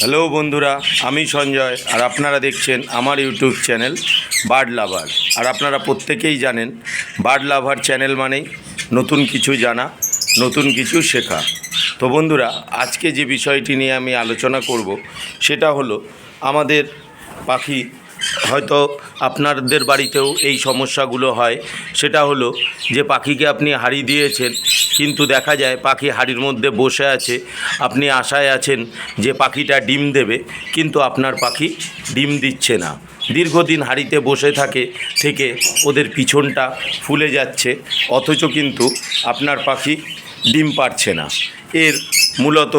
Hello বন্ধুরা, আমি সঞ্জয় আর আপনারা দেখছেন আমার ইউটিউব চ্যানেল বার্ড লাভার। আর আপনারা প্রত্যেকেই জানেন, বার্ড লাভার চ্যানেল মানেই নতুন কিছু জানা, নতুন কিছু শেখা। তো বন্ধুরা, আজকে যে বিষয়টি নিয়ে আমি আলোচনা করব, সেটা হলো আমাদের পাখি হয়তো আপনাদের বাড়িতেও এই সমস্যাগুলো হয়। সেটা হলো যে পাখিকে আপনি হাড়ি দিয়েছেন, কিন্তু দেখা যায় পাখি হাড়ির মধ্যে বসে আছে। আপনি আশায় আছেন যে পাখিটা ডিম দেবে, কিন্তু আপনার পাখি ডিম দিচ্ছে না। দীর্ঘদিন হাড়িতে বসে থাকে, থেকে ওদের পিছনটা ফুলে যাচ্ছে, অথচ কিন্তু আপনার পাখি ডিম পারছে না। এর মূলত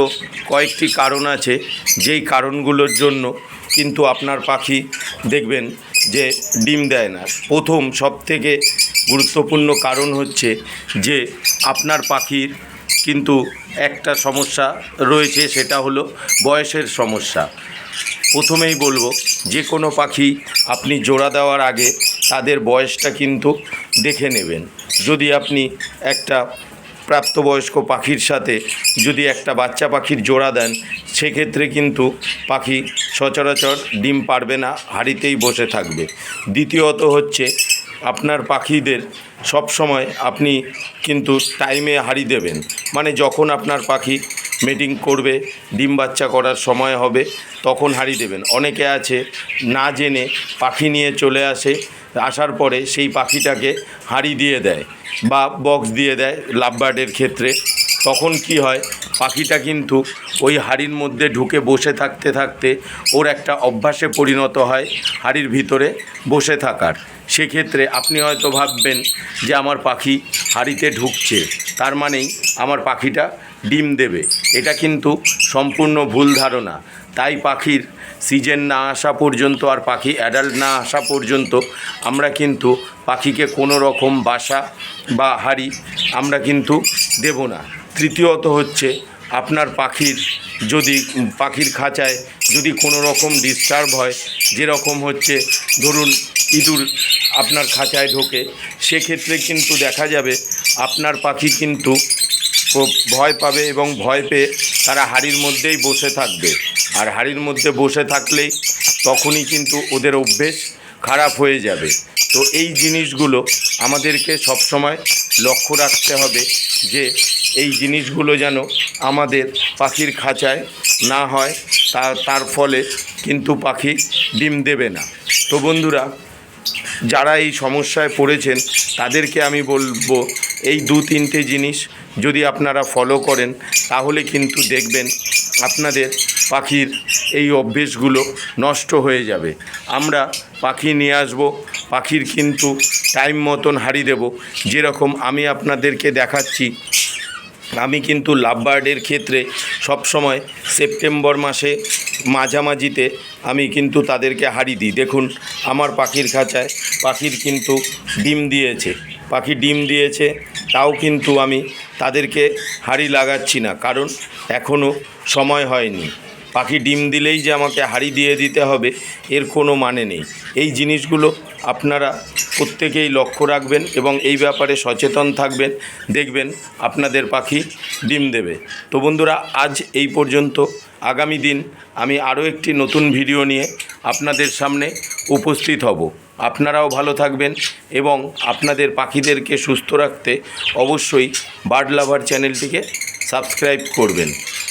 কয়েকটি কারণ আছে, যেই কারণগুলোর জন্য কিন্তু আপনার পাখি দেখবেন যে ডিম দেয় না। প্রথম সবথেকে গুরুত্বপূর্ণ কারণ হচ্ছে যে আপনার পাখির কিন্তু একটা সমস্যা রয়েছে, সেটা হলো বয়সের সমস্যা। প্রথমেই বলব, যে কোনো পাখি আপনি জোড়া দেওয়ার আগে তাদের বয়সটা কিন্তু দেখে নেবেন। যদি আপনি একটা প্রাপ্তবয়স্ক পাখির সাথে যদি একটা বাচ্চা পাখির জোড়া দেন, সেক্ষেত্রে কিন্তু পাখি সচরাচর ডিম পারবে না, হাড়িতেই বসে থাকবে। দ্বিতীয়ত হচ্ছে, আপনার পাখিদের সব সময় আপনি কিন্তু টাইমে হাড়ি দেবেন। মানে যখন আপনার পাখি মিটিং করবে, ডিম বাচ্চা করার সময় হবে, তখন হাড়ি দেবেন। অনেকে আছে, না জেনে পাখি নিয়ে চলে আসে আসার পরে সেই পাখিটাকে হাঁড়ি দিয়ে দেয় বা বক্স দিয়ে দেয় লাভবার্ডের ক্ষেত্রে। তখন কি হয়, পাখিটা কিন্তু ওই হাড়ির মধ্যে ঢুকে বসে থাকতে থাকতে ওর একটা অভ্যাসে পরিণত হয় হাড়ির ভিতরে বসে থাকার। সেক্ষেত্রে আপনি হয়তো ভাববেন যে আমার পাখি হাড়িতে ঢুকছে, তার মানেই আমার পাখিটা ডিম দেবে। এটা কিন্তু সম্পূর্ণ ভুল ধারণা। তাই পাখির সিজন না আসা পর্যন্ত আর পাখি অ্যাডাল্ট না আসা পর্যন্ত আমরা কিন্তু পাখিকে কোনো রকম বাসা বা হাড়ি আমরা কিন্তু দেব না। তৃতীয়ত হচ্ছে আপনার পাখির যদি, পাখির খাঁচায় যদি কোনো রকম ডিস্টার্ব হয়, যেরকম হচ্ছে ধরুন ইঁদুর আপনার খাঁচায় ঢোকে, সেক্ষেত্রে কিন্তু দেখা যাবে আপনার পাখি কিন্তু ভয় পাবে এবং ভয় পেয়ে তারা হাড়ির মধ্যেই বসে থাকবে। আর হাড়ির মধ্যে বসে থাকলেই তখনই কিন্তু ওদের অভ্যেস খারাপ হয়ে যাবে। তো এই জিনিসগুলো আমাদেরকে সবসময় লক্ষ্য রাখতে হবে যে এই জিনিসগুলো যেন আমাদের পাখির খাঁচায় না হয়, তা, তার ফলে কিন্তু পাখি ডিম দেবে না। তো বন্ধুরা, যারা এই সমস্যায় পড়েছেন, তাদেরকে আমি বলব, এই দু তিনটে জিনিস যদি আপনারা ফলো করেন, তাহলে কিন্তু দেখবেন আপনাদের পাখির এই অভ্যেসগুলো নষ্ট হয়ে যাবে। আমরা পাখি নিয়ে আসব, পাখির কিন্তু টাইম মতন হারিয়ে দেব। যেরকম আমি আপনাদেরকে দেখাচ্ছি, আমি কিন্তু লাভবার্ডের ক্ষেত্রে সবসময় সেপ্টেম্বর মাসে মাঝামাঝিতে আমি কিন্তু তাদেরকে হাড়ি দিই। দেখুন, আমার পাখির খাঁচায় পাখির কিন্তু ডিম দিয়েছে, পাখি ডিম দিয়েছে, তাও কিন্তু আমি তাদেরকে হাড়ি লাগাচ্ছি না, কারণ এখনও সময় হয়নি। পাখি ডিম দিলেই যে আমাকে হাড়ি দিয়ে দিতে হবে, এর কোনো মানে নেই। এই জিনিসগুলো আপনারা প্রত্যেকেই লক্ষ্য রাখবেন এবং এই ব্যাপারে সচেতন থাকবেন, দেখবেন আপনাদের পাখি ডিম দেবে। তো বন্ধুরা, আজ এই পর্যন্ত। আগামী দিন আমি আরও একটি নতুন ভিডিও নিয়ে আপনাদের সামনে উপস্থিত হব। আপনারাও ভালো থাকবেন এবং আপনাদের পাখিদেরকে সুস্থ রাখতে অবশ্যই বার্ড লাভার চ্যানেলটিকে সাবস্ক্রাইব করবেন।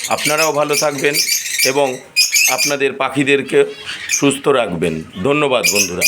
আপনারাও ভালো থাকবেন এবং আপনাদের পাখিদেরকে সুস্থ রাখবেন। ধন্যবাদ বন্ধুরা।